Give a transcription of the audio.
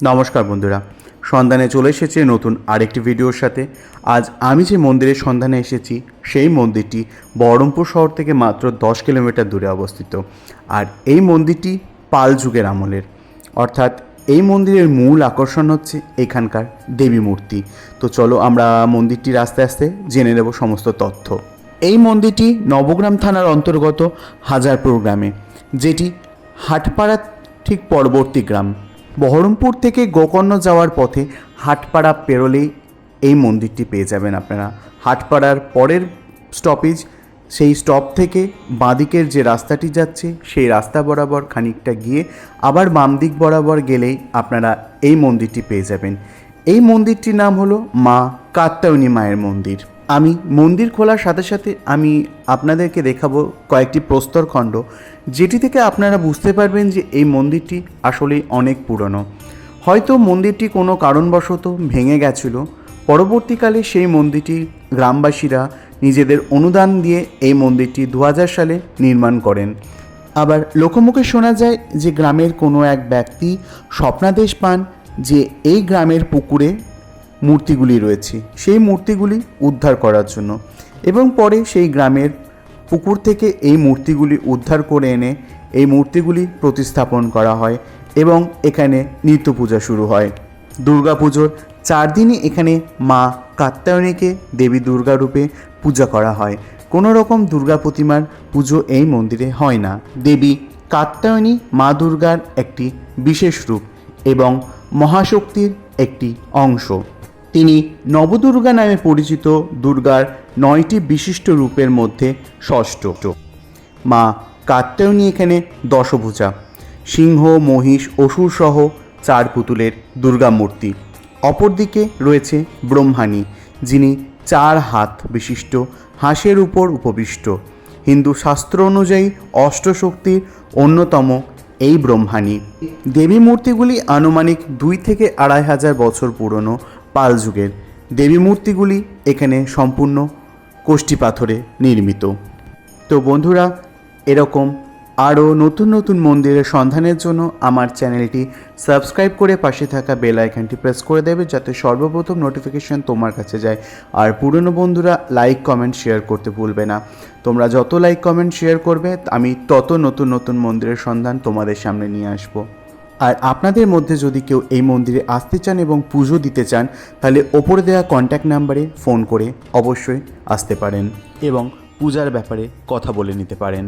নমস্কার বন্ধুরা, সন্ধানে চলে এসেছে নতুন আরেকটি ভিডিওর সাথে। আজ আমি যে মন্দিরের সন্ধানে এসেছি, সেই মন্দিরটি বহরমপুর শহর থেকে মাত্র দশ কিলোমিটার দূরে অবস্থিত। আর এই মন্দিরটি পাল যুগের আমলের। অর্থাৎ এই মন্দিরের মূল আকর্ষণ হচ্ছে এখানকার দেবী মূর্তি। তো চলো আমরা মন্দিরটির আস্তে আস্তে জেনে নেব সমস্ত তথ্য। এই মন্দিরটি নবগ্রাম থানার অন্তর্গত হাজারপুর গ্রামে, যেটি হাটপাড়া ঠিক পরবর্তী গ্রাম। বহরমপুর থেকে গোকর্ণ যাওয়ার পথে হাটপাড়া পেরোলেই এই মন্দিরটি পেয়ে যাবেন আপনারা। হাটপাড়ার পরের স্টপেজ সেই স্টপ থেকে বাঁদিকের যে রাস্তাটি যাচ্ছে, সেই রাস্তা বরাবর খানিকটা গিয়ে আবার বাম দিক বরাবর গেলেই আপনারা এই মন্দিরটি পেয়ে যাবেন। এই মন্দিরটির নাম হলো মা কাত্যায়নী মায়ের মন্দির। আমি মন্দির খোলার সাথে সাথে আমি আপনাদেরকে দেখাবো কয়েকটি প্রস্তরখণ্ড যেটি থেকে আপনারা বুঝতে পারবেন যে এই মন্দিরটি আসলে অনেক পুরনো। হয়তো মন্দিরটি কোনো কারণবশত ভেঙে গেছিল, পরবর্তীকালে সেই মন্দিরটি গ্রামবাসীরা নিজেদের অনুদান দিয়ে এই মন্দিরটি দু হাজার সালে নির্মাণ করেন। আবার লোকমুখে শোনা যায় যে গ্রামের কোনো এক ব্যক্তি স্বপ্নাদেশ পান যে এই গ্রামের পুকুরে মূর্তিগুলি রয়েছে। সেই মূর্তিগুলি উদ্ধার করার জন্য। এবং পরে সেই গ্রামের পুকুর থেকে এই মূর্তিগুলি উদ্ধার করে এনে এই মূর্তিগুলি প্রতিস্থাপন করা হয় এবং এখানে নিত্য পূজা শুরু হয়। দুর্গাপুজোর চার দিনই এখানে মা কাত্যায়নীকে দেবী দুর্গা রূপে পূজা করা হয়। কোনো রকম দুর্গা প্রতিমার পুজো এই মন্দিরে হয় না। দেবী কাত্যায়নী মা দুর্গার একটি বিশেষ রূপ এবং মহাশক্তির একটি অংশ। তিনি নবদুর্গা নামে পরিচিত দুর্গার নয়টি বিশিষ্ট রূপের মধ্যে ষষ্ঠ। মা কাত্যায়নী এখানে দশভুজা, সিংহ, মহিষ, অসুর সহ চার পুতুলের দুর্গা মূর্তি। অপরদিকে রয়েছে ব্রহ্মাণী, যিনি চার হাত বিশিষ্ট, হাঁসের উপর উপবিষ্ট। হিন্দু শাস্ত্র অনুযায়ী অষ্টশক্তির অন্যতম এই ব্রহ্মাণী। দেবী মূর্তিগুলি আনুমানিক দুই থেকে আড়াই হাজার বছর পুরনো পাল যুগের দেবী মূর্তিগুলি এখানে সম্পূর্ণ কোষ্ঠী পাথরে নির্মিত। তো বন্ধুরা, এরকম আরও নতুন নতুন মন্দিরের সন্ধানের জন্য আমার চ্যানেলটি সাবস্ক্রাইব করে পাশে থাকা বেল আইকনটি প্রেস করে দেবে যাতে সর্বপ্রথম নোটিফিকেশন তোমার কাছে যায়। আর পুরনো বন্ধুরা লাইক কমেন্ট শেয়ার করতে ভুলবে না। তোমরা যত লাইক কমেন্ট শেয়ার করবে, আমি তত নতুন নতুন মন্দিরের সন্ধান তোমাদের সামনে নিয়ে আসব। আর আপনাদের মধ্যে যদি কেউ এই মন্দিরে আসতে চান এবং পুজো দিতে চান, তাহলে ওপরে দেওয়া কন্ট্যাক্ট নাম্বারে ফোন করে অবশ্যই আসতে পারেন এবং পূজার ব্যাপারে কথা বলে নিতে পারেন।